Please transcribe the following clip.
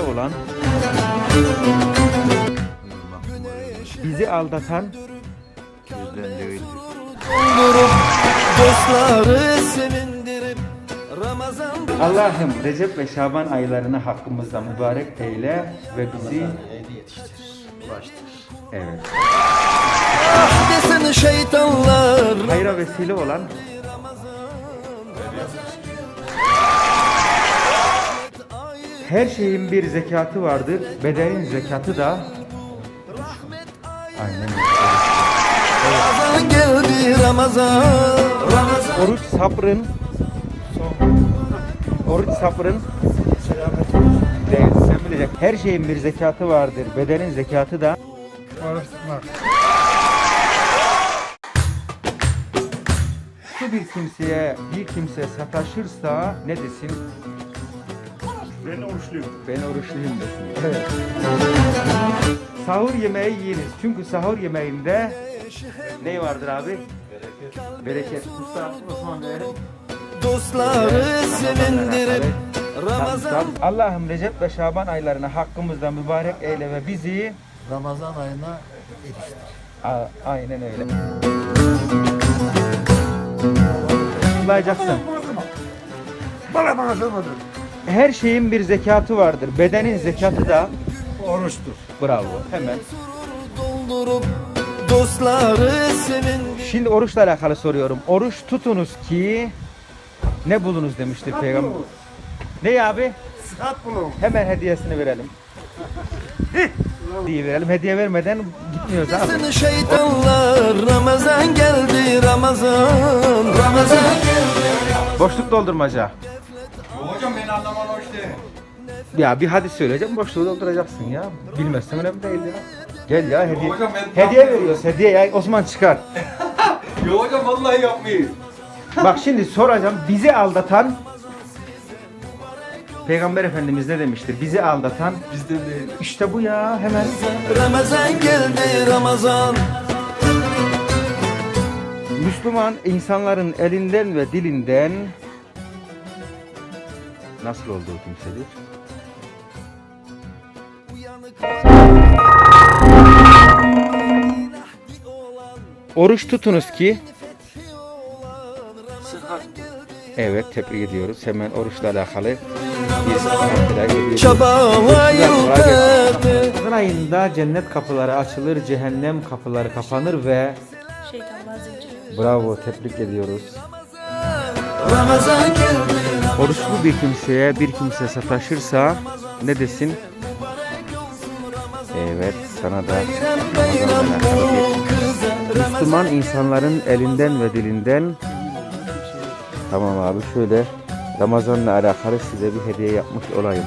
olan bizi aldatan Bizden değil. Doldurup dostları sevindirip Ramazan Allah'ım Recep ve Şaban aylarını hakkımızda mübarek eyle ve bizi evet desin şeytanlar hayra vesile olan her şeyin bir zekatı vardır. Bedenin zekatı da aynen öyle. Ramazan geldi Ramazan Ramazan Oruç sabrın Oruç sabrın değil. Sen bilecek. Her şeyin bir zekatı vardır. Bedenin zekatı da Şu bir kimseye bir kimse sataşırsa ne desin? Ben oruçluyum. Ben oruçluyum desin. Evet. Sahur yemeği yiyiniz. Çünkü sahur yemeğinde ne vardır abi? Bereket. Bereket. Musa Osman Bey'in dostları sevindirip Ramazan Allah'ım Recep ve Şaban aylarını hakkımızda mübarek eyle ve bizi Ramazan ayına eriştir. A- aynen öyle. Kutlayacaksın. Bana bana sormadın. Her şeyin bir zekatı vardır. Bedenin zekatı da Oruçtur. bravo. Hemen. Şimdi oruçla alakalı soruyorum. Oruç tutunuz ki ne bulunuz demiştir peygamber. Ne abi? Sıhhat bulun. Hemen hediyesini verelim. Hediye verelim. Hediye vermeden gitmiyoruz abi. şeytanlar Ramazan geldi Ramazan Ramazan geldi Boşluk doldurmaca. Ya bir hadis söyleyeceğim, boşluğu dolduracaksın ya. Bilmezsen önemli değil ya. Gel ya hediye. Hocam ben- Hediye veriyoruz hediye ya. Osman çıkar. Yo hocam vallahi yapmayayım. Bak şimdi soracağım. Bizi aldatan Peygamber Efendimiz ne demiştir? Bizi aldatan Bizden değil. işte bu ya hemen. Ramazan geldi Ramazan Müslüman insanların elinden ve dilinden nasıl olduğu kimsedir? Oruç tutunuz ki Evet tebrik ediyoruz. Hemen oruçla alakalı Ramazan ayında cennet kapıları açılır, cehennem kapıları kapanır ve Şeytanlar bravo tebrik ediyoruz. Ramazan geldi Oruçlu bir kimseye bir kimse sataşırsa ne desin? Evet sana da Müslüman insanların elinden ve dilinden Tamam abi şöyle Ramazan'la alakalı size bir hediye yapmış olayım.